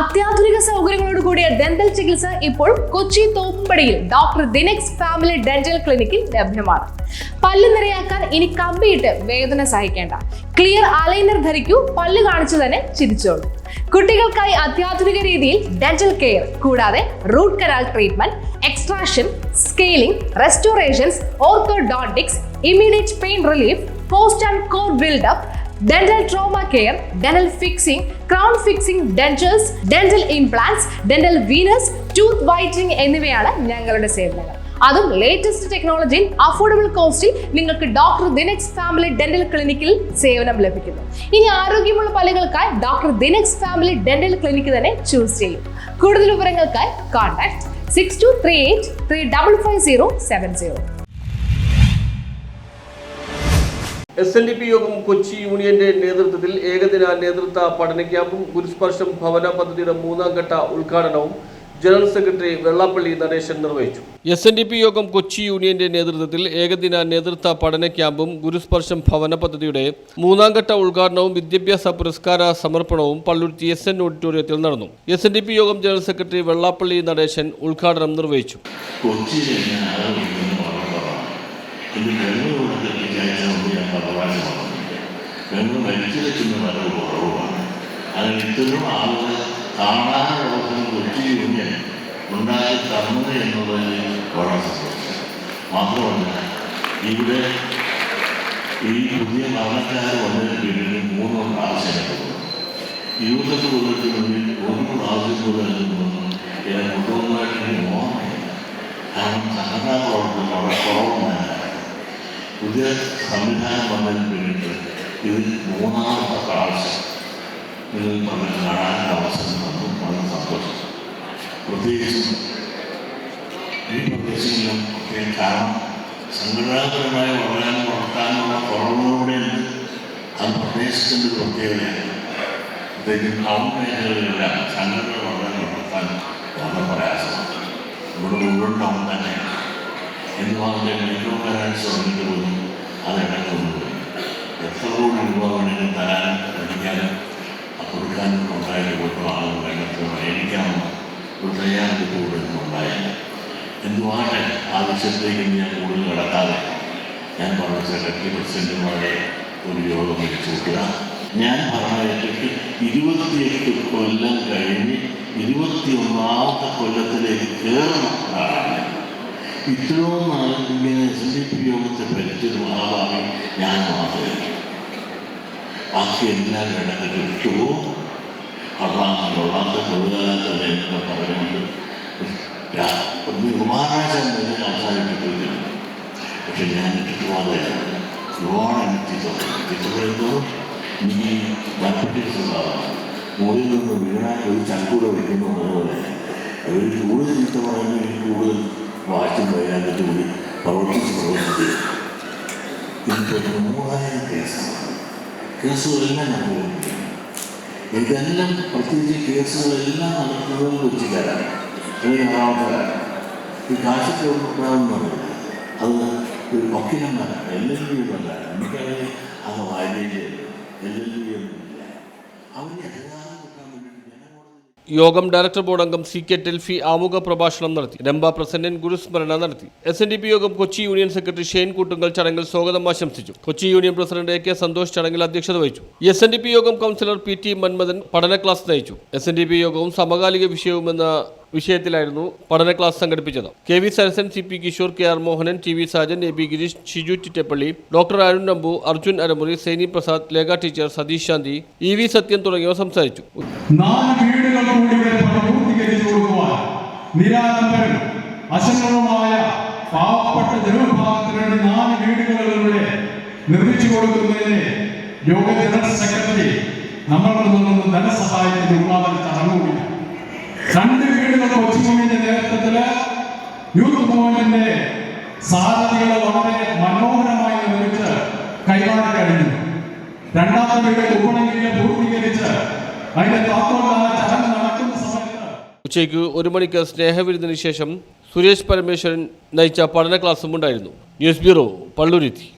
അത്യാധുനിക സൗകര്യങ്ങളോട് കൂടിയ ഡെന്റൽ ചികിത്സ ഇപ്പോൾ കൊച്ചി തോപ്പുംപടിയിൽ ഡോക്ടർ ദിനെക്സ് ഫാമിലി ഡെന്റൽ ക്ലിനിക്കിൽ ലഭ്യമാണ്. പല്ല് നിറയാക്കാൻ ഇനി കമ്പിയിട്ട് വേദന സഹിക്കേണ്ട. ക്ലിയർ അലൈനർ ധരിക്കൂ പല്ല് കാണിച്ചു തന്നെ ചിരിച്ചോളൂ. കുട്ടികൾക്കായി അത്യാധുനിക രീതിയിൽ ഡെന്റൽ കെയർ കൂടാതെ root canal treatment extraction scaling restorations orthodontics immediate pain relief post and core buildup dental trauma care dental fixing crown fixing dentals dental implants dental veneers tooth whitening എന്നിവയാണ് ഞങ്ങളുടെ സേവനങ്ങൾ. അതും ലേറ്റസ്റ്റ് ടെക്നോളജിയിൽ affordable കോസ്റ്റിൽ നിങ്ങൾക്ക് doctor ദിനക്സ് family dental ക്ലിനിക്കിൽ സേവനം ലഭിക്കുന്നു. ഇനി ആരോഗ്യമുള്ള പല്ലുകൾക്കായി doctor Dinex family dental clinic തന്നെ ചൂസ് ചെയ്യും. കൂടുതൽ വിവരങ്ങൾക്കായി contact six two three eight three double five zero seven zero S N D P Yogam Kochi യൂണിയന്റെ നേതൃത്വത്തിൽ ഏകദിന നേതൃത്വ പഠന ക്യാമ്പും ഗുരുസ്പർശം ഭവന പദ്ധതിയുടെ മൂന്നാം ഘട്ട ഉദ്ഘാടനവും ജനറൽ സെക്രട്ടറി വെള്ളാപ്പള്ളി നടേശൻ നിർവഹിച്ചു. എസ് എൻ ഡി പി യോഗം കൊച്ചി യൂണിയന്റെ നേതൃത്വത്തിൽ ഏകദിന നേതൃത്വ പഠന ക്യാമ്പും ഗുരുസ്പർശം ഭവന പദ്ധതിയുടെ മൂന്നാം ഘട്ട ഉദ്ഘാടനവും വിദ്യാഭ്യാസ പുരസ്കാര സമർപ്പണവും പള്ളുരുത്തി എസ് എൻ ഓഡിറ്റോറിയത്തിൽ നടന്നു. S N D P Yogam general secretary Vellappally Natesan ഉദ്ഘാടനം നിർവഹിച്ചു. ഇത് കൊടുത്ത് വിചാരിച്ചതുകൊണ്ട് ഞാൻ ഭഗവാനെ പറഞ്ഞില്ല വെള്ളം വലിച്ചെടുക്കുന്ന വളരെ കുറവാണ്. അതിന് ഇത്തരം ആളുകൾ കാണാതെ അവസരം കൊച്ചി യൂണിയൻ ഉണ്ടാക്കി തന്നത് എന്നുള്ളതിൽ വളരെ സന്തോഷം. മാത്രമല്ല ഇവിടെ ഈ പുതിയ മരണക്കാർ വന്നതിന് പിന്നിൽ മൂന്ന് ആവശ്യങ്ങളുണ്ട് ഇരുപത്തെട്ട് കൊല്ലത്തിനുള്ളിൽ ഒരു പ്രാവശ്യം പോലും നിൽക്കുന്നു എന്നെ കുടുംബമായിട്ട് ഓർമ്മയില്ല. കാരണം സംഘടനാ പ്രവർത്തനം വളരെ കുറവുണ്ടായിരുന്നു പുതിയ സംവിധാനം വന്നതിന് വേണ്ടിയിട്ട് ഇതിൽ മൂന്നാമത്തെ പ്രാവശ്യം നിങ്ങൾ തമ്മിൽ കാണാനുള്ള അവസരം വന്നു. വളരെ സന്തോഷം. പ്രത്യേകിച്ചും ഈ പ്രദേശങ്ങളിലും പ്രത്യേകം കാരണം സംഘടനാപരമായി വളരാൻ വളർത്താനുള്ള കുറവുകളുടെ അത് പ്രദേശത്തിന്റെ ഒരു പ്രത്യേകതയാണ്. പ്രത്യേകിച്ച് ടൗൺ മേഖലകളിലെല്ലാം സംഘടന വളരാൻ വളർത്താൻ വളരെ പ്രയാസമാണ്. ഇവിടെ മുഴുവൻ ടൗൺ തന്നെയാണ്. പറഞ്ഞാൽ മെട്രോ വരാൻ ശ്രമിച്ചു പോലും അത് ഇടയ്ക്കൊന്നുപോയി എത്ര കോടി വേണമെങ്കിലും തരാനും പഠിക്കാനും കൊടുക്കാനും ഉണ്ടായാലും പോലും ആളുകൾ രംഗത്ത് മേടിക്കാമെന്ന് ഒരു തയ്യാറെടുപ്പ് കൂടുതലും ഉണ്ടായില്ല. എന്തുവാട്ടെ ആ വിഷയത്തിലേക്ക് ഞാൻ കൂടുതൽ കിടക്കാതെ? ഞാൻ പറഞ്ഞ സെക്രട്ടറി പ്രസിഡന്റുമാരെ ഒരു യോഗം വിളിച്ചു കൂട്ടുക ഞാൻ ഭരണമായിട്ട് ഇരുപത്തിയെട്ട് കൊല്ലം കഴിഞ്ഞ് ഇരുപത്തി ഒന്നാമത്തെ കൊല്ലത്തിലേക്ക് കയറുന്ന ഒരാളാണ്. ഇത്രയും നാളും ഇങ്ങനെ എസ് ഡി പി യോഗത്തെ ഭരിച്ചത് മഹാഭാവി ഞാൻ മാത്രമേ ബാക്കി എല്ലാം കിടന്നിട്ട് വിട്ടുവോ കൊള്ളാം കൊള്ളാത്ത തൊഴിലാളത്തെ എന്നൊക്കെ പറഞ്ഞുകൊണ്ട് കുമാരാജൻ തന്നെ അവസാനിപ്പിച്ചില്ല പക്ഷെ ഞാൻ ചുറ്റുപാതയാണ് ഒരുപാട് എത്തിത്തുള്ളൂ എത്തിത്തുള്ളൂ എനിക്ക് ഡയബറ്റീസുള്ളതാണ് മുകളിൽ നിന്ന് വീണാൽ ഒരു ചക്കൂടെ വയ്ക്കുന്നു അതുപോലെ ഒരു കൂടുതൽ ചിത്രം പറയുമ്പോൾ എനിക്ക് കൂടുതൽ വാറ്റും വൈകാതെ കൂടി പ്രവർത്തിച്ച് പ്രവർത്തിച്ച് എനിക്ക് മൂവായിരം കേസാണ് കേസുകളെല്ലാം പോകുന്നു ഇതെല്ലാം പ്രത്യേകിച്ച് കേസുകളെല്ലാം നടക്കുന്നത് കൊച്ചിക്കാരാണ് അല്ലെങ്കിൽ എറണാകുളത്തുകാരാണ് ഈ കാശൊക്കെ ഉണ്ടാകുന്നതല്ല അത് ഒരു വക്കീലന്മാരാണ്. എൽ എൽ ബി ഒന്നല്ല എനിക്കത് അത് വായിലേക്ക് എൽ എൽ ബി ഒന്നുമില്ല. അവരെ യോഗം ഡയറക്ടർ ബോർഡ് അംഗം സി കെ ടെൽഫി ആമുഖ പ്രഭാഷണം നടത്തി. രംഭ പ്രസിഡന്റ് ഗുരുസ്മരണ നടത്തി. S N D P Yogam Kochi union secretary Shane Koottunkal ചടങ്ങിൽ സ്വാഗതം ആശംസിച്ചു. Kochi union president A K Santhosh ചടങ്ങിൽ അധ്യക്ഷത വഹിച്ചു. S N D P Yogam councillor P T Manmadhan പഠന ക്ലാസ് നയിച്ചു. എസ് എൻ ഡി പി യോഗവും സമകാലിക വിഷയവും എന്ന വിഷയത്തിലായിരുന്നു പഠന ക്ലാസ് സംഘടിപ്പിച്ചത്. K V Sarasan C P Kishore K R Mohanan T V Sajan A P Gireesh Shiju Chittappally doctor Arun Nambu Arjun Aramuri Saini Prasad Lekha teacher Satheesh Shanthi E V Sathyan തുടങ്ങിയവർ സംസാരിച്ചു. വേണ്ടി നാല് വീടുകളിലൂടെ secretary നമ്മളിൽ നിന്നും ധനസഹായത്തിന് രണ്ട് വീടുകൾ കൊച്ചി മൂവിന്റെ നേതൃത്വത്തിൽ youth മൂവ്മെന്റിന്റെ സാധ്യതകൾ വളരെ മനോഹരമായി നിർമ്മിച്ച് കൈമാറി കഴിഞ്ഞു. രണ്ടാമത്തെ കുപ്പണങ്കിലെ പൂർത്തീകരിച്ച് അതിന്റെ താത്വകാല ചടങ്ങ് നടക്കുന്ന സമയത്ത് ഉച്ചയ്ക്ക് ഒരു മണിക്ക് സ്നേഹവിരുന്നിന് ശേഷം സുരേഷ് പരമേശ്വരൻ നയിച്ച പഠന ക്ലാസ്സും ഉണ്ടായിരുന്നു. News bureau Palluruthy.